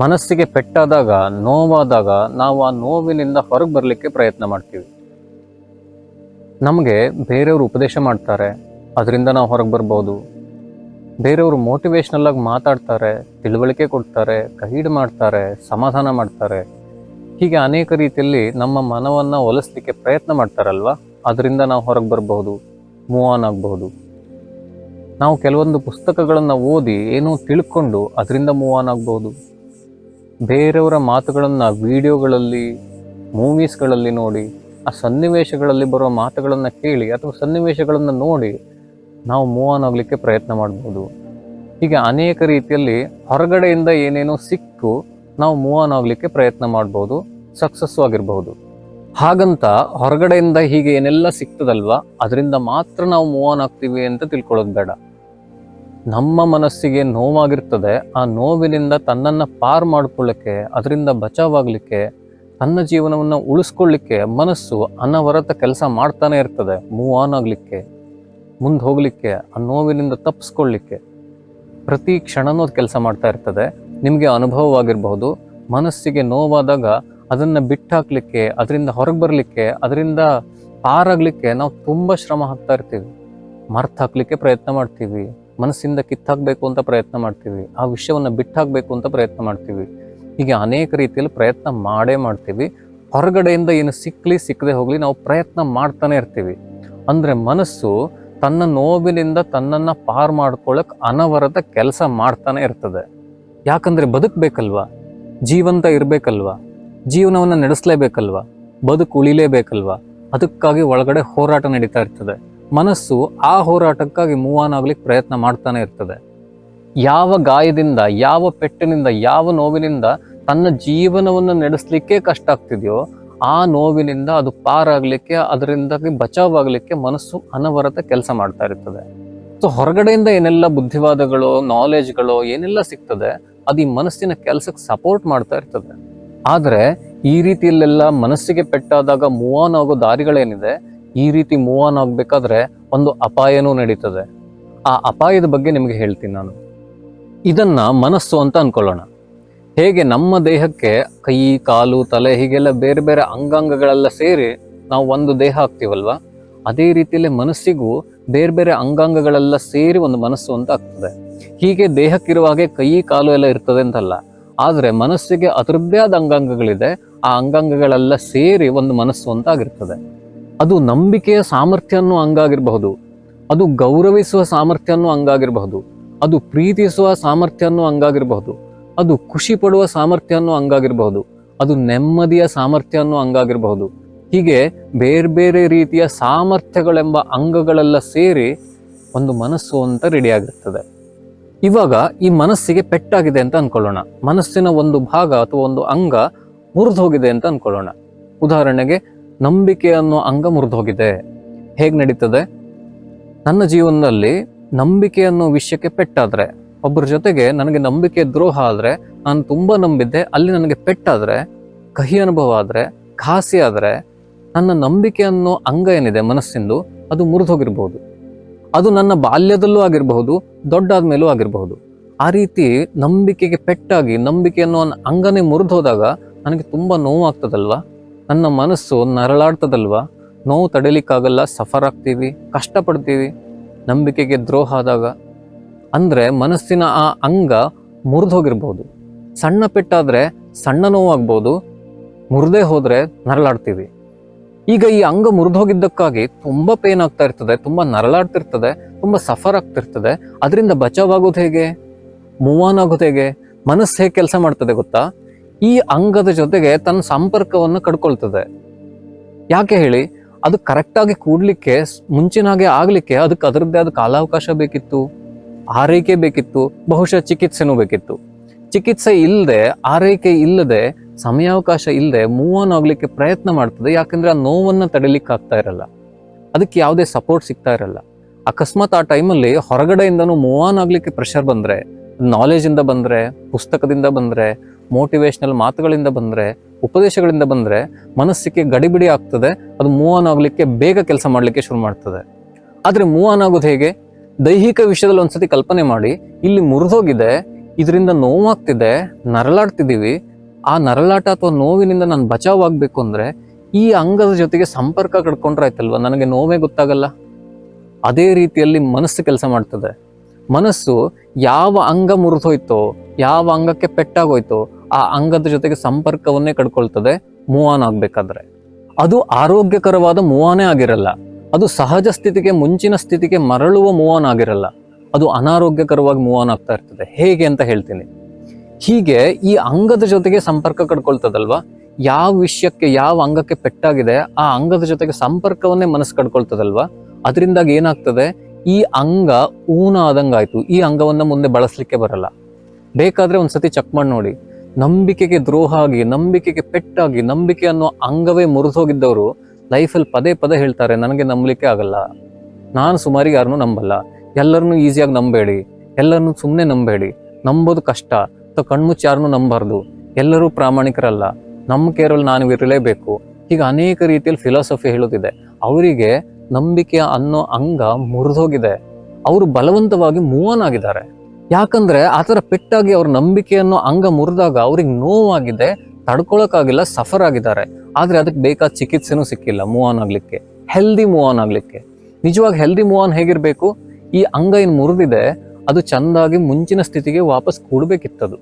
ಮನಸ್ಸಿಗೆ ಪೆಟ್ಟಾದಾಗ, ನೋವಾದಾಗ ನಾವು ಆ ನೋವಿನಿಂದ ಹೊರಗೆ ಬರಲಿಕ್ಕೆ ಪ್ರಯತ್ನ ಮಾಡ್ತೀವಿ. ನಮಗೆ ಬೇರೆಯವರು ಉಪದೇಶ ಮಾಡ್ತಾರೆ, ಅದರಿಂದ ನಾವು ಹೊರಗೆ ಬರ್ಬೋದು. ಬೇರೆಯವರು ಮೋಟಿವೇಶ್ನಲ್ ಆಗಿ ಮಾತಾಡ್ತಾರೆ, ತಿಳುವಳಿಕೆ ಕೊಡ್ತಾರೆ ಗೈಡ್ ಮಾಡ್ತಾರೆ, ಸಮಾಧಾನ ಮಾಡ್ತಾರೆ. ಹೀಗೆ ಅನೇಕ ರೀತಿಯಲ್ಲಿ ನಮ್ಮ ಮನವನ್ನು ಒಲಿಸ್ಲಿಕ್ಕೆ ಪ್ರಯತ್ನ ಮಾಡ್ತಾರಲ್ವಾ? ಅದರಿಂದ ನಾವು ಹೊರಗೆ ಬರಬಹುದು ಮೂವ್ ಆನ್ ಆಗಬಹುದು. ನಾವು ಕೆಲವೊಂದು ಪುಸ್ತಕಗಳನ್ನು ಓದಿ, ಏನೋ ತಿಳ್ಕೊಂಡು ಅದರಿಂದ ಮೂವ್ ಆನ್ ಆಗಬಹುದು. ಬೇರೆಯವರ ಮಾತುಗಳನ್ನು ವಿಡಿಯೋಗಳಲ್ಲಿ, ಮೂವೀಸ್ಗಳಲ್ಲಿ ನೋಡಿ, ಆ ಸನ್ನಿವೇಶಗಳಲ್ಲಿ ಬರುವ ಮಾತುಗಳನ್ನು ಕೇಳಿ ಅಥವಾ ಸನ್ನಿವೇಶಗಳನ್ನು ನೋಡಿ ನಾವು ಮೂವ್ ಆನ್ ಆಗಲಿಕ್ಕೆ ಪ್ರಯತ್ನ ಮಾಡ್ಬೋದು. ಹೀಗೆ ಅನೇಕ ರೀತಿಯಲ್ಲಿ ಹೊರಗಡೆಯಿಂದ ಏನೇನೋ ಸಿಕ್ಕು ನಾವು ಮೂವ್ ಆನ್ ಆಗಲಿಕ್ಕೆ ಪ್ರಯತ್ನ ಮಾಡ್ಬೋದು ಸಕ್ಸಸ್ ಆಗಿರಬಹುದು ಹಾಗಂತ ಹೊರಗಡೆಯಿಂದ ಹೀಗೆ ಏನೆಲ್ಲ ಸಿಗ್ತದಲ್ವಾ ಅದರಿಂದ ಮಾತ್ರ ನಾವು ಮೂವ್ ಆನ್ ಆಗ್ತೀವಿ ಅಂತ ತಿಳ್ಕೊಳ್ಳೋದು ಬೇಡ. ನಮ್ಮ ಮನಸ್ಸಿಗೆ ನೋವಾಗಿರ್ತದೆ, ಆ ನೋವಿನಿಂದ ತನ್ನನ್ನು ಪಾರ್ ಮಾಡಿಕೊಳ್ಳಿಕ್ಕೆ, ಅದರಿಂದ ಬಚಾವಾಗಲಿಕ್ಕೆ, ತನ್ನ ಜೀವನವನ್ನು ಉಳಿಸ್ಕೊಳ್ಳಿಕ್ಕೆ ಮನಸ್ಸು ಅನವರತ ಕೆಲಸ ಮಾಡ್ತಾನೆ ಇರ್ತದೆ ಮೂವ್ ಆನ್ ಆಗಲಿಕ್ಕೆ, ಮುಂದೆ ಹೋಗಲಿಕ್ಕೆ, ಆ ನೋವಿನಿಂದ ತಪ್ಪಿಸ್ಕೊಳ್ಳಿಕ್ಕೆ ಪ್ರತಿ ಕ್ಷಣನೂ ಅದು ಕೆಲಸ ಮಾಡ್ತಾ ಇರ್ತದೆ, ನಿಮಗೆ ಅನುಭವವಾಗಿರಬಹುದು, ಮನಸ್ಸಿಗೆ ನೋವಾದಾಗ ಅದನ್ನು ಬಿಟ್ಟಾಕ್ಲಿಕ್ಕೆ, ಅದರಿಂದ ಹೊರಗೆ ಬರಲಿಕ್ಕೆ, ಅದರಿಂದ ಪಾರಾಗಲಿಕ್ಕೆ ನಾವು ತುಂಬ ಶ್ರಮ ಹಾಕ್ತಾ ಇರ್ತೀವಿ. ಮರ್ತು ಹಾಕ್ಲಿಕ್ಕೆ ಪ್ರಯತ್ನ ಮಾಡ್ತೀವಿ. ಮನಸ್ಸಿಂದ ಕಿತ್ತಾಕಬೇಕು ಅಂತ ಪ್ರಯತ್ನ ಮಾಡ್ತೀವಿ. ಆ ವಿಷಯವನ್ನು ಬಿಟ್ಟಾಕ್ಬೇಕು ಅಂತ ಪ್ರಯತ್ನ ಮಾಡ್ತೀವಿ. ಹೀಗೆ ಅನೇಕ ರೀತಿಯಲ್ಲಿ ಪ್ರಯತ್ನ ಮಾಡೇ ಮಾಡ್ತೀವಿ. ಹೊರಗಡೆಯಿಂದ ಏನು ಸಿಕ್ಕಲಿ ಸಿಕ್ಕದೆ ಹೋಗಲಿ ನಾವು ಪ್ರಯತ್ನ ಮಾಡ್ತಾನೆ ಇರ್ತೀವಿ. ಅಂದರೆ ಮನಸ್ಸು ತನ್ನ ನೋವಿನಿಂದ ತನ್ನನ್ನು ಪಾರು ಮಾಡ್ಕೊಳ್ಳೋಕೆ ಅನವರತ ಕೆಲಸ ಮಾಡ್ತಾನೆ ಇರ್ತದೆ. ಯಾಕಂದರೆ ಬದುಕಬೇಕಲ್ವಾ? ಜೀವಂತ ಇರಬೇಕಲ್ವಾ? ಜೀವನವನ್ನು ನಡೆಸಲೇಬೇಕಲ್ವಾ? ಬದುಕು ಉಳಿಲೇಬೇಕಲ್ವಾ? ಅದಕ್ಕಾಗಿ ಒಳಗಡೆ ಹೋರಾಟ ನಡೀತಾ ಇರ್ತದೆ. ಮನಸ್ಸು ಆ ಹೋರಾಟಕ್ಕಾಗಿ ಮೂವ್ ಆನ್ ಆಗ್ಲಿಕ್ಕೆ ಪ್ರಯತ್ನ ಮಾಡ್ತಾನೆ ಇರ್ತದೆ. ಯಾವ ಗಾಯದಿಂದ, ಯಾವ ಪೆಟ್ಟಿನಿಂದ, ಯಾವ ನೋವಿನಿಂದ ತನ್ನ ಜೀವನವನ್ನು ನಡೆಸಲಿಕ್ಕೆ ಕಷ್ಟ ಆಗ್ತಿದೆಯೋ, ಆ ನೋವಿನಿಂದ ಅದು ಪಾರಾಗಲಿಕ್ಕೆ, ಅದರಿಂದಾಗಿ ಬಚಾವಾಗಲಿಕ್ಕೆ ಮನಸ್ಸು ಅನವರತ ಕೆಲಸ ಮಾಡ್ತಾ ಇರ್ತದೆ. ಸೊ ಹೊರಗಡೆಯಿಂದ ಏನೆಲ್ಲ ಬುದ್ಧಿವಾದಗಳು ನಾಲೆಜ್ಗಳು ಏನೆಲ್ಲ ಸಿಗ್ತದೆ, ಅದು ಈ ಮನಸ್ಸಿನ ಕೆಲಸಕ್ಕೆ ಸಪೋರ್ಟ್ ಮಾಡ್ತಾ ಇರ್ತದೆ. ಆದರೆ ಈ ರೀತಿಯಲ್ಲೆಲ್ಲ ಮನಸ್ಸಿಗೆ ಪೆಟ್ಟಾದಾಗ ಮೂವ್ ಆನ್ ಆಗೋ ದಾರಿಗಳೇನಿದೆ? ಈ ರೀತಿ ಮೂವ್ ಆನ್ ಆಗಬೇಕಾದ್ರೆ ಒಂದು ಅಪಾಯನೂ ನಡೀತದೆ. ಆ ಅಪಾಯದ ಬಗ್ಗೆ ನಿಮಗೆ ಹೇಳ್ತೀನಿ ನಾನು. ಇದನ್ನ ಮನಸ್ಸು ಅಂತ ಅನ್ಕೊಳ್ಳೋಣ. ಹೇಗೆ ನಮ್ಮ ದೇಹಕ್ಕೆ ಕೈ, ಕಾಲು, ತಲೆ ಹೀಗೆಲ್ಲ ಬೇರೆ ಬೇರೆ ಅಂಗಾಂಗಗಳೆಲ್ಲ ಸೇರಿ ನಾವು ಒಂದು ದೇಹ ಆಗ್ತೀವಲ್ವ? ಅದೇ ರೀತಿಯಲ್ಲಿ ಮನಸ್ಸಿಗೂ ಬೇರೆ ಬೇರೆ ಅಂಗಾಂಗಗಳೆಲ್ಲ ಸೇರಿ ಒಂದು ಮನಸ್ಸು ಅಂತ ಆಗ್ತದೆ. ಹೀಗೆ ದೇಹಕ್ಕಿರುವ ಹಾಗೆ ಕೈ, ಕಾಲು ಎಲ್ಲ ಇರ್ತದೆ ಅಂತಲ್ಲ. ಆದರೆ ಮನಸ್ಸಿಗೆ ಅದರದ್ದೇ ಆದ ಅಂಗಾಂಗಗಳಿದೆ. ಆ ಅಂಗಾಂಗಗಳೆಲ್ಲ ಸೇರಿ ಒಂದು ಮನಸ್ಸು ಅಂತ ಆಗಿರ್ತದೆ. ಅದು ನಂಬಿಕೆಯ ಸಾಮರ್ಥ್ಯ ಅನ್ನೋ ಅಂಗಾಗಿರಬಹುದು ಅದು ಗೌರವಿಸುವ ಸಾಮರ್ಥ್ಯ ಅನ್ನೋ ಅಂಗಾಗಿರಬಹುದು ಅದು ಪ್ರೀತಿಸುವ ಸಾಮರ್ಥ್ಯ ಅನ್ನೋ ಅಂಗಾಗಿರಬಹುದು ಅದು ಖುಷಿ ಪಡುವ ಸಾಮರ್ಥ್ಯ ಅನ್ನೋ ಅಂಗಾಗಿರಬಹುದು ಅದು ನೆಮ್ಮದಿಯ ಸಾಮರ್ಥ್ಯ ಅನ್ನೋ ಅಂಗಾಗಿರಬಹುದು ಹೀಗೆ ಬೇರೆ ಬೇರೆ ರೀತಿಯ ಸಾಮರ್ಥ್ಯಗಳೆಂಬ ಅಂಗಗಳೆಲ್ಲ ಸೇರಿ ಒಂದು ಮನಸ್ಸು ಅಂತ ರೆಡಿಯಾಗಿರ್ತದೆ. ಇವಾಗ ಈ ಮನಸ್ಸಿಗೆ ಪೆಟ್ಟಾಗಿದೆ ಅಂತ ಅನ್ಕೊಳ್ಳೋಣ. ಮನಸ್ಸಿನ ಒಂದು ಭಾಗ ಅಥವಾ ಒಂದು ಅಂಗ ಮುರಿದು ಹೋಗಿದೆ ಅಂತ ಅನ್ಕೊಳ್ಳೋಣ. ಉದಾಹರಣೆಗೆ ನಂಬಿಕೆ ಅನ್ನೋ ಅಂಗ ಮುರಿದು ಹೋಗಿದೆ. ಹೇಗೆ ನಡೀತದೆ? ನನ್ನ ಜೀವನದಲ್ಲಿ ನಂಬಿಕೆ ಅನ್ನೋ ವಿಷಯಕ್ಕೆ ಪೆಟ್ಟಾದರೆ ಒಬ್ಬರ ಜೊತೆಗೆ ನನಗೆ ನಂಬಿಕೆ ದ್ರೋಹ ಆದರೆ, ನಾನು ತುಂಬ ನಂಬಿದ್ದೆ, ಅಲ್ಲಿ ನನಗೆ ಪೆಟ್ಟಾದರೆ, ಕಹಿ ಅನುಭವ ಆದರೆ ಘಾಸಿ ಆದರೆ, ನನ್ನ ನಂಬಿಕೆ ಅನ್ನೋ ಅಂಗ ಏನಿದೆ ಮನಸ್ಸಿಂದು, ಅದು ಮುರಿದು ಹೋಗಿರ್ಬೋದು ಅದು ನನ್ನ ಬಾಲ್ಯದಲ್ಲೂ ಆಗಿರಬಹುದು ದೊಡ್ಡಾದ ಮೇಲೂ ಆಗಿರಬಹುದು. ಆ ರೀತಿ ನಂಬಿಕೆಗೆ ಪೆಟ್ಟಾಗಿ ನಂಬಿಕೆ ಅನ್ನೋ ಅಂಗನೇ ಮುರಿದು ಹೋದಾಗ, ನನಗೆ ತುಂಬ ನೋವು ಆಗ್ತದಲ್ವಾ ನನ್ನ ಮನಸ್ಸು ನರಳಾಡ್ತದಲ್ವಾ? ನೋವು ತಡಿಲಿಕ್ಕಾಗಲ್ಲ, ಸಫರ್ ಆಗ್ತೀವಿ, ಕಷ್ಟಪಡ್ತೀವಿ, ನಂಬಿಕೆಗೆ ದ್ರೋಹ ಆದಾಗ. ಅಂದರೆ ಮನಸ್ಸಿನ ಆ ಅಂಗ ಮುರಿದು ಹೋಗಿರ್ಬೋದು. ಸಣ್ಣ ಪೆಟ್ಟಾದರೆ ಸಣ್ಣ ನೋವಾಗ್ಬೋದು, ಮುರಿದೇ ಹೋದರೆ ನರಳಾಡ್ತೀವಿ. ಈಗ ಈ ಅಂಗ ಮುರಿದು ಹೋಗಿದ್ದಕ್ಕಾಗಿ ತುಂಬಾ ಪೇನ್ ಆಗ್ತಾ ಇರ್ತದೆ, ತುಂಬ ನರಳಾಡ್ತಿರ್ತದೆ, ತುಂಬ ಸಫರ್ ಆಗ್ತಿರ್ತದೆ. ಅದರಿಂದ ಬಚಾವಾಗೋದು ಹೇಗೆ? ಮೂವ್ ಆನ್ ಆಗೋದು ಹೇಗೆ? ಮನಸ್ಸು ಹೇಗೆ ಕೆಲಸ ಮಾಡ್ತದೆ ಗೊತ್ತಾ? ಈ ಅಂಗದ ಜೊತೆಗೆ ತನ್ನ ಸಂಪರ್ಕವನ್ನು ಕಡ್ಕೊಳ್ತದೆ. ಯಾಕೆ ಹೇಳಿ? ಅದು ಕರೆಕ್ಟಾಗಿ ಕೂಡ್ಲಿಕ್ಕೆ, ಮುಂಚಿನಾಗೆ ಆಗಲಿಕ್ಕೆ ಅದಕ್ಕೆ ಅದರದ್ದೇ ಆದ ಕಾಲಾವಕಾಶ ಬೇಕಿತ್ತು, ಆರೈಕೆ ಬೇಕಿತ್ತು, ಬಹುಶಃ ಚಿಕಿತ್ಸೆನೂ ಬೇಕಿತ್ತು. ಚಿಕಿತ್ಸೆ ಇಲ್ಲದೆ, ಆರೈಕೆ ಇಲ್ಲದೆ, ಸಮಯಾವಕಾಶ ಇಲ್ಲದೆ ಮೂವ್ ಆನ್ ಆಗ್ಲಿಕ್ಕೆ ಪ್ರಯತ್ನ ಮಾಡ್ತದೆ. ಯಾಕಂದ್ರೆ ಆ ನೋವನ್ನು ತಡಿಲಿಕ್ಕೆ ಆಗ್ತಾ ಇರಲ್ಲ. ಅದಕ್ಕೆ ಯಾವುದೇ ಸಪೋರ್ಟ್ ಸಿಗ್ತಾ ಇರಲ್ಲ. ಅಕಸ್ಮಾತ್ ಆ ಟೈಮಲ್ಲಿ ಹೊರಗಡೆಯಿಂದನೂ ಮೂವ್ ಆನ್ ಆಗಲಿಕ್ಕೆ ಪ್ರೆಷರ್ ಬಂದರೆ ನಾಲೆಜಿಂದ ಬಂದ್ರೆ, ಪುಸ್ತಕದಿಂದ ಬಂದ್ರೆ ಮೋಟಿವೇಶನಲ್ ಮಾತುಗಳಿಂದ ಬಂದರೆ, ಉಪದೇಶಗಳಿಂದ ಬಂದರೆ ಮನಸ್ಸಿಗೆ ಗಡಿಬಿಡಿ ಆಗ್ತದೆ, ಅದು ಮೂವ್ ಆನ್ ಆಗಲಿಕ್ಕೆ ಬೇಗ ಕೆಲಸ ಮಾಡಲಿಕ್ಕೆ ಶುರು ಮಾಡ್ತದೆ. ಆದರೆ ಮೂವ್ ಆನ್ ಆಗೋದು ಹೇಗೆ? ದೈಹಿಕ ವಿಷಯದಲ್ಲಿ ಒಂದ್ಸತಿ ಕಲ್ಪನೆ ಮಾಡಿ, ಇಲ್ಲಿ ಮುರಿದೋಗಿದೆ, ಇದರಿಂದ ನೋವಾಗ್ತಿದೆ, ನರಳಾಡ್ತಿದ್ದೀವಿ, ಆ ನರಳಾಟ ಅಥವಾ ನೋವಿನಿಂದ ನಾನು ಬಚಾವ್ ಆಗಬೇಕು ಅಂದ್ರೆ ಈ ಅಂಗದ ಜೊತೆಗೆ ಸಂಪರ್ಕ ಕಡ್ಕೊಂಡ್ರೆ ಆಯ್ತಲ್ವ ನನಗೆ ನೋವೇ ಗೊತ್ತಾಗಲ್ಲ. ಅದೇ ರೀತಿಯಲ್ಲಿ ಮನಸ್ಸು ಕೆಲಸ ಮಾಡ್ತದೆ. ಮನಸ್ಸು ಯಾವ ಅಂಗ ಮುರಿದೋಯ್ತೋ, ಯಾವ ಅಂಗಕ್ಕೆ ಪೆಟ್ಟಾಗೋಯ್ತೋ ಆ ಅಂಗದ ಜೊತೆಗೆ ಸಂಪರ್ಕವನ್ನೇ ಕಡ್ಕೊಳ್ತದೆ ಮೂವ್ ಆನ್ ಆಗ್ಬೇಕಾದ್ರೆ. ಅದು ಆರೋಗ್ಯಕರವಾದ ಮೂವ್ ಆಗಿರಲ್ಲ. ಅದು ಸಹಜ ಸ್ಥಿತಿಗೆ, ಮುಂಚಿನ ಸ್ಥಿತಿಗೆ ಮರಳುವ ಮೂವ್ ಆನ್ ಆಗಿರಲ್ಲ. ಅದು ಅನಾರೋಗ್ಯಕರವಾಗಿ ಮೂವ್ ಆಗ್ತಾ ಇರ್ತದೆ. ಹೇಗೆ ಅಂತ ಹೇಳ್ತೀನಿ. ಹೀಗೆ ಈ ಅಂಗದ ಜೊತೆಗೆ ಸಂಪರ್ಕ ಕಡ್ಕೊಳ್ತದಲ್ವಾ? ಯಾವ ವಿಷಯಕ್ಕೆ, ಯಾವ ಅಂಗಕ್ಕೆ ಪೆಟ್ಟಾಗಿದೆ, ಆ ಅಂಗದ ಜೊತೆಗೆ ಸಂಪರ್ಕವನ್ನೇ ಮನಸ್ಸು ಕಡ್ಕೊಳ್ತದಲ್ವಾ? ಅದರಿಂದಾಗಿ ಏನಾಗ್ತದೆ? ಈ ಅಂಗ ಊನ ಆದಂಗಾಯ್ತು ಈ ಅಂಗವನ್ನ ಮುಂದೆ ಬಳಸಲಿಕ್ಕೆ ಬರಲ್ಲ. ಬೇಕಾದ್ರೆ ಒಂದ್ಸತಿ ಚೆಕ್ ಮಾಡಿ ನೋಡಿ. ನಂಬಿಕೆಗೆ ದ್ರೋಹ ಆಗಿ ನಂಬಿಕೆಗೆ ಪೆಟ್ಟಾಗಿ, ನಂಬಿಕೆ ಅನ್ನೋ ಅಂಗವೇ ಮುರಿದೋಗಿದ್ದವರು ಲೈಫಲ್ಲಿ ಪದೇ ಪದೇ ಹೇಳ್ತಾರೆ, ನನಗೆ ನಂಬಲಿಕ್ಕೆ ಆಗಲ್ಲ. ನಾನು ಸುಮಾರಿಗೆ ಯಾರನ್ನೂ ನಂಬಲ್ಲ. ಎಲ್ಲರನ್ನೂ ಈಸಿಯಾಗಿ ನಂಬೇಡಿ. ಎಲ್ಲರನ್ನೂ ಸುಮ್ಮನೆ ನಂಬೇಡಿ. ನಂಬೋದು ಕಷ್ಟ. ಅಥವಾ ಕಣ್ಮುಚ್ಚಿ ಯಾರನ್ನೂ ನಂಬಾರ್ದು. ಎಲ್ಲರೂ ಪ್ರಾಮಾಣಿಕರಲ್ಲ. ನಮ್ಮ ಕೇರಳ ನಾನು ಇರಲೇಬೇಕು. ಹೀಗೆ ಅನೇಕ ರೀತಿಯಲ್ಲಿ ಫಿಲಾಸಫಿ ಹೇಳುತ್ತಿದೆ. ಅವರಿಗೆ ನಂಬಿಕೆ ಅನ್ನೋ ಅಂಗ ಮುರಿದೋಗಿದೆ. ಅವರು ಬಲವಂತವಾಗಿ ಮೂವನ್ ಆಗಿದ್ದಾರೆ. ಯಾಕಂದ್ರೆ ಆ ಥರ ಪೆಟ್ಟಾಗಿ ಅವ್ರ ನಂಬಿಕೆಯನ್ನು ಅಂಗ ಮುರಿದಾಗ ಅವ್ರಿಗೆ ನೋವಾಗಿದೆ, ತಡ್ಕೊಳಕ್ಕಾಗಿಲ್ಲ, ಸಫರ್ ಆಗಿದ್ದಾರೆ. ಆದ್ರೆ ಅದಕ್ಕೆ ಬೇಕಾದ ಚಿಕಿತ್ಸೆನೂ ಸಿಕ್ಕಿಲ್ಲ ಮೂವ್ ಆನ್ ಆಗಲಿಕ್ಕೆ. ಹೆಲ್ದಿ ಮೂವ್ ಆನ್ ಆಗಲಿಕ್ಕೆ. ನಿಜವಾಗಿ ಹೆಲ್ದಿ ಮೂವ್ ಆನ್ ಹೇಗಿರಬೇಕು? ಈ ಅಂಗ ಏನು ಮುರಿದಿದೆ, ಅದು ಚಂದಾಗಿ ಮುಂಚಿನ ಸ್ಥಿತಿಗೆ ವಾಪಸ್ ಕೂಡಬೇಕಿತ್ತದು.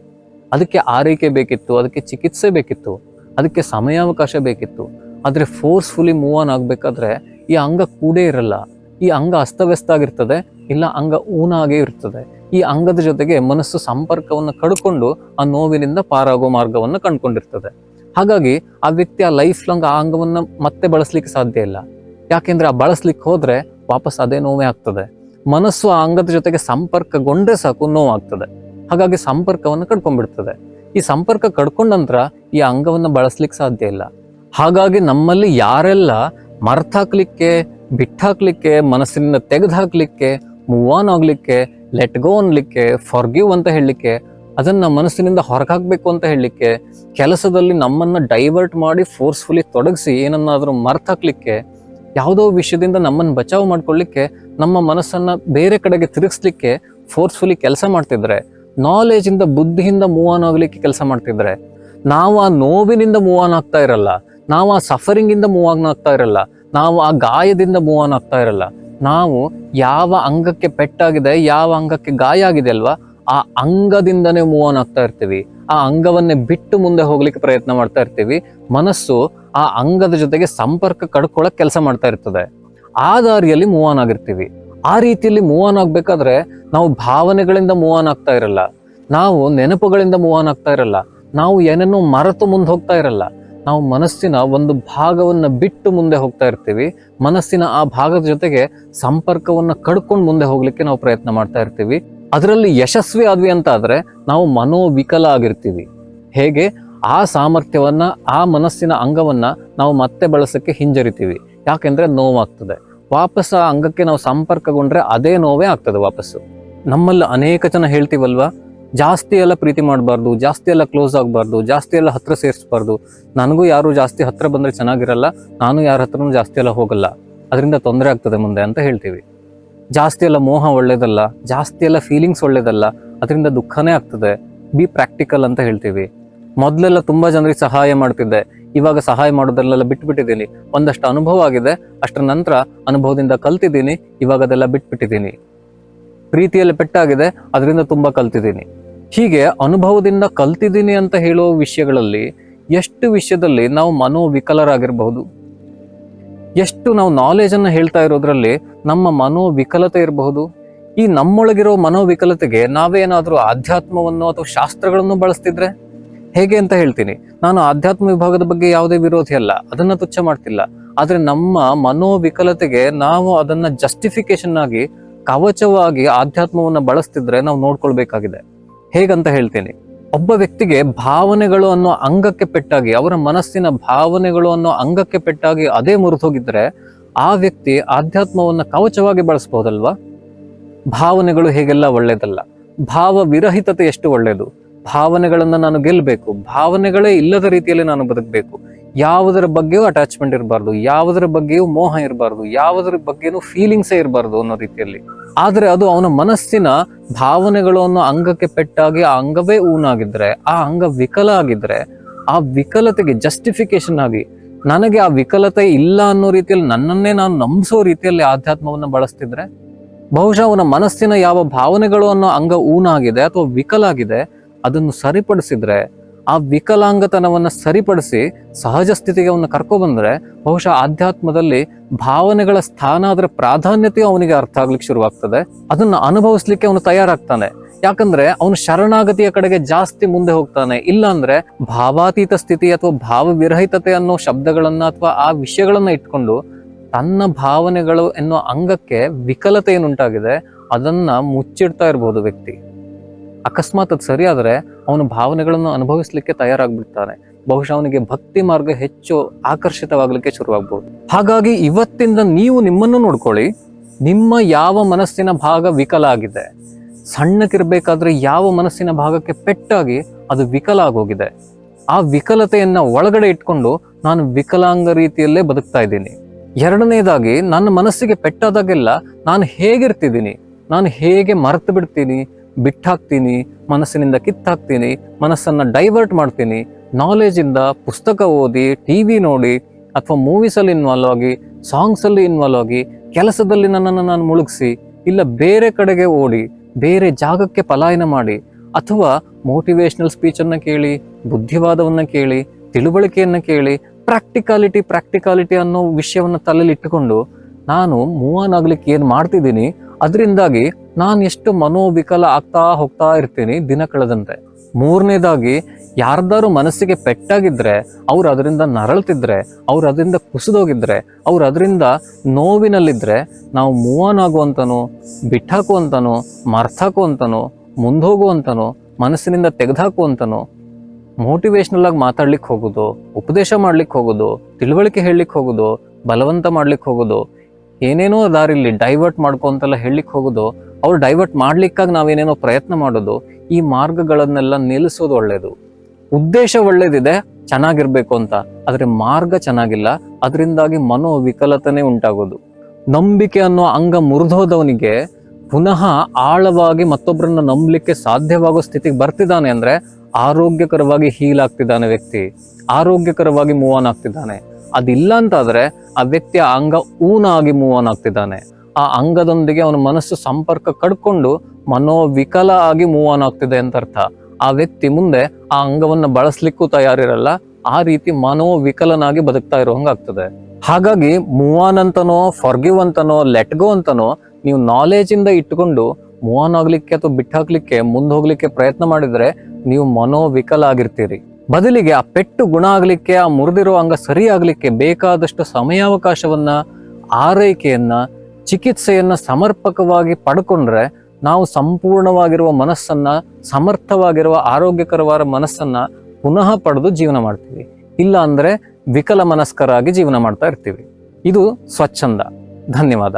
ಅದಕ್ಕೆ ಆರೈಕೆ ಬೇಕಿತ್ತು, ಅದಕ್ಕೆ ಚಿಕಿತ್ಸೆ ಬೇಕಿತ್ತು, ಅದಕ್ಕೆ ಸಮಯಾವಕಾಶ ಬೇಕಿತ್ತು. ಆದರೆ ಫೋರ್ಸ್ಫುಲಿ ಮೂವ್ ಆನ್ ಆಗಬೇಕಾದ್ರೆ ಈ ಅಂಗ ಕೂಡೇ ಇರಲ್ಲ. ಈ ಅಂಗ ಅಸ್ತವ್ಯಸ್ತ ಆಗಿರ್ತದೆ ಇಲ್ಲ ಅಂಗ ಊನಾಗೇ ಇರ್ತದೆ. ಈ ಅಂಗದ ಜೊತೆಗೆ ಮನಸ್ಸು ಸಂಪರ್ಕವನ್ನು ಕಡ್ಕೊಂಡು ಆ ನೋವಿನಿಂದ ಪಾರಾಗೋ ಮಾರ್ಗವನ್ನು ಕಂಡುಕೊಂಡಿರ್ತದೆ. ಹಾಗಾಗಿ ಆ ವ್ಯಕ್ತಿ ಆ ಲೈಫ್ ಲಾಂಗ್ ಆ ಅಂಗವನ್ನು ಮತ್ತೆ ಬಳಸಲಿಕ್ಕೆ ಸಾಧ್ಯ ಇಲ್ಲ. ಯಾಕೆಂದ್ರೆ ಆ ಬಳಸ್ಲಿಕ್ಕೆ ಹೋದ್ರೆ ವಾಪಸ್ ಅದೇ ನೋವೇ ಆಗ್ತದೆ. ಮನಸ್ಸು ಆ ಅಂಗದ ಜೊತೆಗೆ ಸಂಪರ್ಕಗೊಂಡ್ರೆ ಸಾಕು ನೋವಾಗ್ತದೆ. ಹಾಗಾಗಿ ಸಂಪರ್ಕವನ್ನು ಕಡ್ಕೊಂಡ್ಬಿಡ್ತದೆ. ಈ ಸಂಪರ್ಕ ಕಡ್ಕೊಂಡ ನಂತರ ಈ ಅಂಗವನ್ನು ಬಳಸ್ಲಿಕ್ಕೆ ಸಾಧ್ಯ ಇಲ್ಲ. ಹಾಗಾಗಿ ನಮ್ಮಲ್ಲಿ ಯಾರೆಲ್ಲ ಮರ್ತಾಕ್ಲಿಕ್ಕೆ, ಬಿಟ್ಟಾಕ್ಲಿಕ್ಕೆ, ಮನಸ್ಸಿನಿಂದ ತೆಗೆದು ಹಾಕ್ಲಿಕ್ಕೆ ಮೂವ್ ಆನ್ ಆಗ್ಲಿಕ್ಕೆ ಲೆಟ್ ಗೋ ಅನ್ಲಿಕ್ಕೆ ಫಾರ್ಗಿವ್ ಅಂತ ಹೇಳಲಿಕ್ಕೆ, ಅದನ್ನ ಮನಸ್ಸಿನಿಂದ ಹೊರಗಾಕ್ಬೇಕು ಅಂತ ಹೇಳಲಿಕ್ಕೆ, ಕೆಲಸದಲ್ಲಿ ನಮ್ಮನ್ನ ಡೈವರ್ಟ್ ಮಾಡಿ ಫೋರ್ಸ್ಫುಲಿ ತೊಡಗಿಸಿ ಏನನ್ನಾದ್ರೂ ಮರ್ತಾಕ್ಲಿಕ್ಕೆ, ಯಾವುದೋ ವಿಷಯದಿಂದ ನಮ್ಮನ್ನು ಬಚಾವ್ ಮಾಡ್ಕೊಳ್ಳಿಕ್ಕೆ ನಮ್ಮ ಮನಸ್ಸನ್ನ ಬೇರೆ ಕಡೆಗೆ ತಿರುಗಿಸ್ಲಿಕ್ಕೆ ಫೋರ್ಸ್ಫುಲಿ ಕೆಲಸ ಮಾಡ್ತಿದ್ರೆ ನಾಲೆಜ್ ಇಂದ ಬುದ್ಧಿಯಿಂದ ಮೂವ್ ಆನ್ ಆಗ್ಲಿಕ್ಕೆ ಕೆಲಸ ಮಾಡ್ತಿದ್ರೆ, ನಾವು ಆ ನೋವಿನಿಂದ ಮೂವ್ ಆನ್ ಆಗ್ತಾ ಇರಲ್ಲ, ನಾವು ಆ ಸಫರಿಂಗ್ ಇಂದ ಮೂವ್ ಆನ್ ಆಗ್ತಾ ಇರಲ್ಲ, ನಾವು ಆ ಗಾಯದಿಂದ ಮೂವ್ ಆನ್ ಆಗ್ತಾ ಇರಲ್ಲ ನಾವು ಯಾವ ಅಂಗಕ್ಕೆ ಪೆಟ್ಟಾಗಿದೆ, ಯಾವ ಅಂಗಕ್ಕೆ ಗಾಯ ಆಗಿದೆ ಅಲ್ವಾ, ಆ ಅಂಗದಿಂದನೇ ಮೂವ್ ಆನ್ ಆಗ್ತಾ ಇರ್ತೀವಿ. ಆ ಅಂಗವನ್ನೇ ಬಿಟ್ಟು ಮುಂದೆ ಹೋಗ್ಲಿಕ್ಕೆ ಪ್ರಯತ್ನ ಮಾಡ್ತಾ ಇರ್ತೀವಿ. ಮನಸ್ಸು ಆ ಅಂಗದ ಜೊತೆಗೆ ಸಂಪರ್ಕ ಕಡ್ಕೊಳ್ಳೋಕೆ ಕೆಲಸ ಮಾಡ್ತಾ ಇರ್ತದೆ. ಆ ದಾರಿಯಲ್ಲಿ ಮೂವ್ ಆನ್ ಆಗಿರ್ತೀವಿ. ಆ ರೀತಿಯಲ್ಲಿ ಮೂವ್ ಆನ್ ಆಗ್ಬೇಕಾದ್ರೆ ನಾವು ಭಾವನೆಗಳಿಂದ ಮೂವ್ ಆನ್ ಆಗ್ತಾ ಇರಲ್ಲ. ನಾವು ನೆನಪುಗಳಿಂದ ಮೂವ್ ಆನ್ ಆಗ್ತಾ ಇರಲ್ಲ. ನಾವು ಏನೇನೋ ಮರೆತು ಮುಂದೆ ಹೋಗ್ತಾ ಇರಲ್ಲ. ನಾವು ಮನಸ್ಸಿನ ಒಂದು ಭಾಗವನ್ನ ಬಿಟ್ಟು ಮುಂದೆ ಹೋಗ್ತಾ ಇರ್ತೀವಿ. ಮನಸ್ಸಿನ ಆ ಭಾಗದ ಜೊತೆಗೆ ಸಂಪರ್ಕವನ್ನ ಕಡ್ಕೊಂಡು ಮುಂದೆ ಹೋಗ್ಲಿಕ್ಕೆ ನಾವು ಪ್ರಯತ್ನ ಮಾಡ್ತಾ ಇರ್ತೀವಿ. ಅದರಲ್ಲಿ ಯಶಸ್ವಿ ಆದ್ವಿ ಅಂತ ಆದ್ರೆ ನಾವು ಮನೋವಿಕಲ ಆಗಿರ್ತೀವಿ. ಹೇಗೆ? ಆ ಸಾಮರ್ಥ್ಯವನ್ನ, ಆ ಮನಸ್ಸಿನ ಅಂಗವನ್ನ ನಾವು ಮತ್ತೆ ಬಳಸಕ್ಕೆ ಹಿಂಜರಿತೀವಿ. ಯಾಕೆಂದ್ರೆ ನೋವಾಗ್ತದೆ. ವಾಪಸ್ ಆ ಅಂಗಕ್ಕೆ ನಾವು ಸಂಪರ್ಕಗೊಂಡ್ರೆ ಅದೇ ನೋವೇ ಆಗ್ತದೆ ವಾಪಸ್ಸು. ನಮ್ಮಲ್ಲಿ ಅನೇಕ ಜನ ಹೇಳ್ತೀವಲ್ವಾ? ಜಾಸ್ತಿ ಎಲ್ಲ ಪ್ರೀತಿ ಮಾಡಬಾರ್ದು, ಜಾಸ್ತಿ ಎಲ್ಲ ಕ್ಲೋಸ್ ಆಗಬಾರ್ದು, ಜಾಸ್ತಿ ಎಲ್ಲ ಹತ್ರ ಸೇರಿಸಬಾರ್ದು. ನನಗೂ ಯಾರು ಜಾಸ್ತಿ ಹತ್ರ ಬಂದರೆ ಚೆನ್ನಾಗಿರಲ್ಲ, ನಾನು ಯಾರ ಹತ್ರನೂ ಜಾಸ್ತಿ ಎಲ್ಲ ಹೋಗಲ್ಲ. ಅದರಿಂದ ತೊಂದರೆ ಆಗ್ತದೆ ಮುಂದೆ ಅಂತ ಹೇಳ್ತೀವಿ. ಜಾಸ್ತಿ ಎಲ್ಲ ಮೋಹ ಒಳ್ಳೇದಲ್ಲ, ಜಾಸ್ತಿ ಎಲ್ಲ ಫೀಲಿಂಗ್ಸ್ ಒಳ್ಳೇದಲ್ಲ, ಅದರಿಂದ ದುಃಖನೇ ಆಗ್ತದೆ. ಬಿ ಪ್ರಾಕ್ಟಿಕಲ್ ಅಂತ ಹೇಳ್ತೀವಿ. ಮೊದಲೆಲ್ಲ ತುಂಬ ಜನರಿಗೆ ಸಹಾಯ ಮಾಡ್ತಿದ್ದೆ. ಇವಾಗ ಸಹಾಯ ಮಾಡೋದಲ್ಲೆಲ್ಲ ಬಿಟ್ಬಿಟ್ಟಿದ್ದೀನಿ. ಒಂದಷ್ಟು ಅನುಭವ ಆಗಿದೆ, ಅಷ್ಟರ ನಂತರ ಅನುಭವದಿಂದ ಕಲ್ತಿದ್ದೀನಿ, ಇವಾಗ ಅದೆಲ್ಲ ಬಿಟ್ಬಿಟ್ಟಿದ್ದೀನಿ. ಪ್ರೀತಿಯಲ್ಲಿ ಪೆಟ್ಟಾಗಿದೆ, ಅದರಿಂದ ತುಂಬ ಕಲ್ತಿದ್ದೀನಿ. ಹೀಗೆ ಅನುಭವದಿಂದ ಕಲ್ತಿದ್ದೀನಿ ಅಂತ ಹೇಳುವ ವಿಷಯಗಳಲ್ಲಿ ಎಷ್ಟು ವಿಷಯದಲ್ಲಿ ನಾವು ಮನೋವಿಕಲರಾಗಿರಬಹುದು? ಎಷ್ಟು ನಾವು ನಾಲೆಜ್ ಅನ್ನು ಹೇಳ್ತಾ ಇರೋದ್ರಲ್ಲಿ ನಮ್ಮ ಮನೋವಿಕಲತೆ ಇರಬಹುದು? ಈ ನಮ್ಮೊಳಗಿರೋ ಮನೋವಿಕಲತೆಗೆ ನಾವೇನಾದರೂ ಆಧ್ಯಾತ್ಮವನ್ನು ಅಥವಾ ಶಾಸ್ತ್ರಗಳನ್ನು ಬಳಸ್ತಿದ್ರೆ ಹೇಗೆ ಅಂತ ಹೇಳ್ತೀನಿ. ನಾನು ಆಧ್ಯಾತ್ಮ ವಿಭಾಗದ ಬಗ್ಗೆ ಯಾವುದೇ ವಿರೋಧಿ ಅಲ್ಲ, ಅದನ್ನು ತುಚ್ಛ ಮಾಡ್ತಿಲ್ಲ. ಆದರೆ ನಮ್ಮ ಮನೋವಿಕಲತೆಗೆ ನಾವು ಅದನ್ನು ಜಸ್ಟಿಫಿಕೇಶನ್ ಆಗಿ ಕವಚವಾಗಿ ಆಧ್ಯಾತ್ಮವನ್ನ ಬಳಸ್ತಿದ್ರೆ ನಾವು ನೋಡ್ಕೊಳ್ಬೇಕಾಗಿದೆ. ಹೇಗಂತ ಹೇಳ್ತೀನಿ, ಒಬ್ಬ ವ್ಯಕ್ತಿಗೆ ಭಾವನೆಗಳು ಅನ್ನೋ ಅಂಗಕ್ಕೆ ಪೆಟ್ಟಾಗಿ, ಅವರ ಮನಸ್ಸಿನ ಭಾವನೆಗಳು ಅನ್ನೋ ಅಂಗಕ್ಕೆ ಪೆಟ್ಟಾಗಿ ಅದೇ ಮುರಿದೋಗಿದ್ರೆ ಆ ವ್ಯಕ್ತಿ ಆಧ್ಯಾತ್ಮವನ್ನ ಕವಚವಾಗಿ ಬಳಸ್ಬೋದಲ್ವಾ? ಭಾವನೆಗಳು ಹೇಗೆಲ್ಲ ಒಳ್ಳೇದಲ್ಲ. ಭಾವ ವಿರಹಿತತೆ ಎಷ್ಟು ಒಳ್ಳೆಯದು ಭಾವನೆಗಳನ್ನು ನಾನು ಗೆಲ್ಲಬೇಕು ಭಾವನೆಗಳೇ ಇಲ್ಲದ ರೀತಿಯಲ್ಲಿ ನಾನು ಬದುಕಬೇಕು. ಯಾವುದರ ಬಗ್ಗೆಯೂ ಅಟ್ಯಾಚ್ಮೆಂಟ್ ಇರಬಾರ್ದು, ಯಾವುದರ ಬಗ್ಗೆಯೂ ಮೋಹ ಇರಬಾರ್ದು, ಯಾವುದರ ಬಗ್ಗೆನೂ ಫೀಲಿಂಗ್ಸೇ ಇರಬಾರ್ದು ಅನ್ನೋ ರೀತಿಯಲ್ಲಿ. ಆದರೆ ಅದು ಅವನ ಮನಸ್ಸಿನ ಭಾವನೆಗಳು ಅನ್ನೋ ಅಂಗಕ್ಕೆ ಪೆಟ್ಟಾಗಿ ಆ ಅಂಗವೇ ಊನಾಗಿದ್ರೆ, ಆ ಅಂಗ ವಿಕಲ ಆಗಿದ್ರೆ, ಆ ವಿಕಲತೆಗೆ ಜಸ್ಟಿಫಿಕೇಶನ್ ಆಗಿ ನನಗೆ ಆ ವಿಕಲತೆ ಇಲ್ಲ ಅನ್ನೋ ರೀತಿಯಲ್ಲಿ ನನ್ನನ್ನೇ ನಾನು ನಂಬಿಸೋ ರೀತಿಯಲ್ಲಿ ಆಧ್ಯಾತ್ಮವನ್ನು ಬಳಸ್ತಿದ್ರೆ, ಬಹುಶಃ ಅವನ ಮನಸ್ಸಿನ ಯಾವ ಭಾವನೆಗಳು ಅನ್ನೋ ಅಂಗ ಊನಾಗಿದೆ ಅಥವಾ ವಿಕಲ ಆಗಿದೆ ಅದನ್ನು ಸರಿಪಡಿಸಿದ್ರೆ ಆ ವಿಕಲಾಂಗತನವನ್ನು ಸರಿಪಡಿಸಿ ಸಹಜ ಸ್ಥಿತಿಗೆ ಅವನ್ನ ಕರ್ಕೊಬಂದ್ರೆ ಬಹುಶಃ ಆಧ್ಯಾತ್ಮದಲ್ಲಿ ಭಾವನೆಗಳ ಸ್ಥಾನ ಅದರ ಪ್ರಾಧಾನ್ಯತೆಯು ಅವನಿಗೆ ಅರ್ಥ ಆಗ್ಲಿಕ್ಕೆ ಶುರುವಾಗ್ತದೆ. ಅದನ್ನ ಅನುಭವಿಸ್ಲಿಕ್ಕೆ ಅವನು ತಯಾರಾಗ್ತಾನೆ. ಯಾಕಂದ್ರೆ ಅವನು ಶರಣಾಗತಿಯ ಕಡೆಗೆ ಜಾಸ್ತಿ ಮುಂದೆ ಹೋಗ್ತಾನೆ. ಇಲ್ಲಾಂದ್ರೆ ಭಾವಾತೀತ ಸ್ಥಿತಿ ಅಥವಾ ಭಾವವಿರಹಿತತೆ ಅನ್ನೋ ಶಬ್ದಗಳನ್ನ ಅಥವಾ ಆ ವಿಷಯಗಳನ್ನ ಇಟ್ಕೊಂಡು ತನ್ನ ಭಾವನೆಗಳು ಎನ್ನುವ ಅಂಗಕ್ಕೆ ವಿಕಲತೆ ಏನುಂಟಾಗಿದೆ ಅದನ್ನ ಮುಚ್ಚಿಡ್ತಾ ಇರ್ಬೋದು ವ್ಯಕ್ತಿ. ಅಕಸ್ಮಾತ್ ಅದು ಸರಿಯಾದರೆ ಅವನು ಭಾವನೆಗಳನ್ನು ಅನುಭವಿಸಲಿಕ್ಕೆ ತಯಾರಾಗ್ಬಿಡ್ತಾನೆ. ಬಹುಶಃ ಅವನಿಗೆ ಭಕ್ತಿ ಮಾರ್ಗ ಹೆಚ್ಚು ಆಕರ್ಷಿತವಾಗಲಿಕ್ಕೆ ಶುರುವಾಗ್ಬೋದು. ಹಾಗಾಗಿ ಇವತ್ತಿಂದ ನೀವು ನಿಮ್ಮನ್ನು ನೋಡ್ಕೊಳ್ಳಿ. ನಿಮ್ಮ ಯಾವ ಮನಸ್ಸಿನ ಭಾಗ ವಿಕಲ ಆಗಿದೆ. ಸಣ್ಣಕ್ಕಿರ್ಬೇಕಾದ್ರೆ ಯಾವ ಮನಸ್ಸಿನ ಭಾಗಕ್ಕೆ ಪೆಟ್ಟಾಗಿ ಅದು ವಿಕಲ ಆಗೋಗಿದೆ. ಆ ವಿಕಲತೆಯನ್ನ ಒಳಗಡೆ ಇಟ್ಕೊಂಡು ನಾನು ವಿಕಲಾಂಗ ರೀತಿಯಲ್ಲೇ ಬದುಕ್ತಾ ಇದ್ದೀನಿ. ಎರಡನೇದಾಗಿ, ನನ್ನ ಮನಸ್ಸಿಗೆ ಪೆಟ್ಟಾದಾಗೆಲ್ಲ ನಾನು ಹೇಗಿರ್ತಿದ್ದೀನಿ? ನಾನು ಹೇಗೆ ಮರೆತು ಬಿಡ್ತೀನಿ ಬಿಟ್ಟಾಕ್ತೀನಿ, ಮನಸ್ಸಿನಿಂದ ಕಿತ್ತಾಕ್ತೀನಿ, ಮನಸ್ಸನ್ನು ಡೈವರ್ಟ್ ಮಾಡ್ತೀನಿ ನಾಲೆಜಿಂದ ಪುಸ್ತಕ ಓದಿ ಟಿ ವಿ ನೋಡಿ, ಅಥವಾ ಮೂವೀಸಲ್ಲಿ ಇನ್ವಾಲ್ವ್ ಆಗಿ ಸಾಂಗ್ಸಲ್ಲಿ ಇನ್ವಾಲ್ವ್ ಆಗಿ, ಕೆಲಸದಲ್ಲಿ ನನ್ನನ್ನು ನಾನು ಮುಳುಗಿಸಿ, ಇಲ್ಲ ಬೇರೆ ಕಡೆಗೆ ಓಡಿ, ಬೇರೆ ಜಾಗಕ್ಕೆ ಪಲಾಯನ ಮಾಡಿ, ಅಥವಾ ಮೋಟಿವೇಶ್ನಲ್ ಸ್ಪೀಚನ್ನು ಕೇಳಿ, ಬುದ್ಧಿವಾದವನ್ನು ಕೇಳಿ, ತಿಳುವಳಿಕೆಯನ್ನು ಕೇಳಿ ಪ್ರಾಕ್ಟಿಕಾಲಿಟಿ ಪ್ರಾಕ್ಟಿಕಾಲಿಟಿ ಅನ್ನೋ ವಿಷಯವನ್ನು ತಲೆಯಲ್ಲಿ ಇಟ್ಟುಕೊಂಡು, ನಾನು ಮೂವನ್ ಆನ್ ಆಗ್ಲಿಕ್ಕೆ ಏನು ಮಾಡ್ತಿದ್ದೀನಿ ಅದರಿಂದಾಗಿ ನಾನು ಎಷ್ಟು ಮನೋವಿಕಲ ಆಗ್ತಾ ಹೋಗ್ತಾ ಇರ್ತೀನಿ ದಿನ ಕಳೆದಂತೆ. ಮೂರನೇದಾಗಿ ಯಾರ್ದಾರು ಮನಸ್ಸಿಗೆ ಪೆಟ್ಟಾಗಿದ್ದರೆ ಅವ್ರು ಅದರಿಂದ ನರಳ್ತಿದ್ರೆ, ಅವ್ರು ಅದರಿಂದ ಕುಸಿದೋಗಿದ್ರೆ, ಅವ್ರು ಅದರಿಂದ ನೋವಿನಲ್ಲಿದ್ರೆ ನಾವು ಮೂವ್ ಆನ್ ಆಗುವಂತನೋ ಬಿಟ್ಟಾಕುವಂತನೋ ಮರ್ಥಾಕುವಂತನೋ ಮುಂದೋಗುವಂತನೋ, ಮನಸ್ಸಿನಿಂದ ತೆಗೆದಾಕುವಂತನೋ ಮೋಟಿವೇಶ್ನಲ್ ಆಗಿ ಮಾತಾಡ್ಲಿಕ್ಕೆ ಹೋಗೋದು, ಉಪದೇಶ ಮಾಡ್ಲಿಕ್ಕೆ ಹೋಗೋದು, ತಿಳುವಳಿಕೆ ಹೇಳಲಿಕ್ಕೆ ಹೋಗೋದು, ಬಲವಂತ ಮಾಡ್ಲಿಕ್ಕೆ ಹೋಗೋದು ಏನೇನೋ ದಾರಿಲಿ ಡೈವರ್ಟ್ ಮಾಡ್ಕೊಂತೆಲ್ಲ ಹೇಳಲಿಕ್ಕೆ ಹೋಗೋದು, ಅವ್ರು ಡೈವರ್ಟ್ ಮಾಡ್ಲಿಕ್ಕಾಗಿ ನಾವೇನೇನೋ ಪ್ರಯತ್ನ ಮಾಡೋದು, ಈ ಮಾರ್ಗಗಳನ್ನೆಲ್ಲ ನಿಲ್ಲಿಸೋದು ಒಳ್ಳೇದು. ಉದ್ದೇಶ ಒಳ್ಳೇದಿದೆ, ಚೆನ್ನಾಗಿರ್ಬೇಕು ಅಂತ. ಆದರೆ ಮಾರ್ಗ ಚೆನ್ನಾಗಿಲ್ಲ, ಅದರಿಂದಾಗಿ ಮನೋವಿಕಲತನೇ ಉಂಟಾಗೋದು. ನಂಬಿಕೆ ಅನ್ನೋ ಅಂಗ ಮುರಿದೋದವನಿಗೆ ಪುನಃ ಆಳವಾಗಿ ಮತ್ತೊಬ್ಬರನ್ನ ನಂಬಲಿಕ್ಕೆ ಸಾಧ್ಯವಾಗೋ ಸ್ಥಿತಿಗೆ ಬರ್ತಿದ್ದಾನೆ ಅಂದ್ರೆ ಆರೋಗ್ಯಕರವಾಗಿ ಹೀಲ್ ಆಗ್ತಿದ್ದಾನೆ ವ್ಯಕ್ತಿ. ಆರೋಗ್ಯಕರವಾಗಿ ಮೂವ್ ಆನ್ ಆಗ್ತಿದ್ದಾನೆ. ಅದಿಲ್ಲ ಅಂತಾದ್ರೆ ಆ ವ್ಯಕ್ತಿಯ ಅಂಗ ಊನಾಗಿ ಮೂವ್ ಆನ್ ಆಗ್ತಿದ್ದಾನೆ. ಆ ಅಂಗದೊಂದಿಗೆ ಅವನ ಮನಸ್ಸು ಸಂಪರ್ಕ ಕಡ್ಕೊಂಡು ಮನೋವಿಕಲ ಆಗಿ ಮೂವ್ ಆನ್ ಆಗ್ತಿದೆ ಅಂತ ಅರ್ಥ. ಆ ವ್ಯಕ್ತಿ ಮುಂದೆ ಆ ಅಂಗವನ್ನ ಬಳಸ್ಲಿಕ್ಕೂ ತಯಾರಿರಲ್ಲ, ಆ ರೀತಿ ಮನೋವಿಕಲನಾಗಿ ಬದುಕ್ತಾ ಇರೋ ಹಂಗಾಗ್ತದೆ ಹಾಗಾಗಿ ಮೂವ್ ಅಂತನೋ ಫಾರ್ಗಿವ್ ಅಂತನೋ ಲೆಟ್ ಗೋ ಅಂತನೋ, ನೀವು ನಾಲೆಜ್ ಇಂದ ಇಟ್ಕೊಂಡು ಮೂವ್ ಆನ್ ಆಗ್ಲಿಕ್ಕೆ ಅಥವಾ ಬಿಟ್ಟಾಕ್ಲಿಕ್ಕೆ, ಮುಂದೆ ಹೋಗ್ಲಿಕ್ಕೆ ಪ್ರಯತ್ನ ಮಾಡಿದ್ರೆ ನೀವು ಮನೋವಿಕಲ ಆಗಿರ್ತೀರಿ. ಬದಲಿಗೆ ಆ ಪೆಟ್ಟು ಗುಣ ಆಗಲಿಕ್ಕೆ, ಆ ಮುರಿದಿರೋ ಅಂಗ ಸರಿಯಾಗಲಿಕ್ಕೆ ಬೇಕಾದಷ್ಟು ಸಮಯಾವಕಾಶವನ್ನು, ಆರೈಕೆಯನ್ನು, ಚಿಕಿತ್ಸೆಯನ್ನು ಸಮರ್ಪಕವಾಗಿ ಪಡ್ಕೊಂಡ್ರೆ ನಾವು ಸಂಪೂರ್ಣವಾಗಿರುವ ಮನಸ್ಸನ್ನು, ಸಮರ್ಥವಾಗಿರುವ ಆರೋಗ್ಯಕರವಾದ ಮನಸ್ಸನ್ನು ಪುನಃ ಪಡೆದು ಜೀವನ ಮಾಡ್ತೀವಿ. ಇಲ್ಲ ಅಂದರೆ ವಿಕಲ ಮನಸ್ಕರಾಗಿ ಜೀವನ ಮಾಡ್ತಾ ಇರ್ತೀವಿ. ಇದು ಸ್ವಚ್ಛಂದ. ಧನ್ಯವಾದ.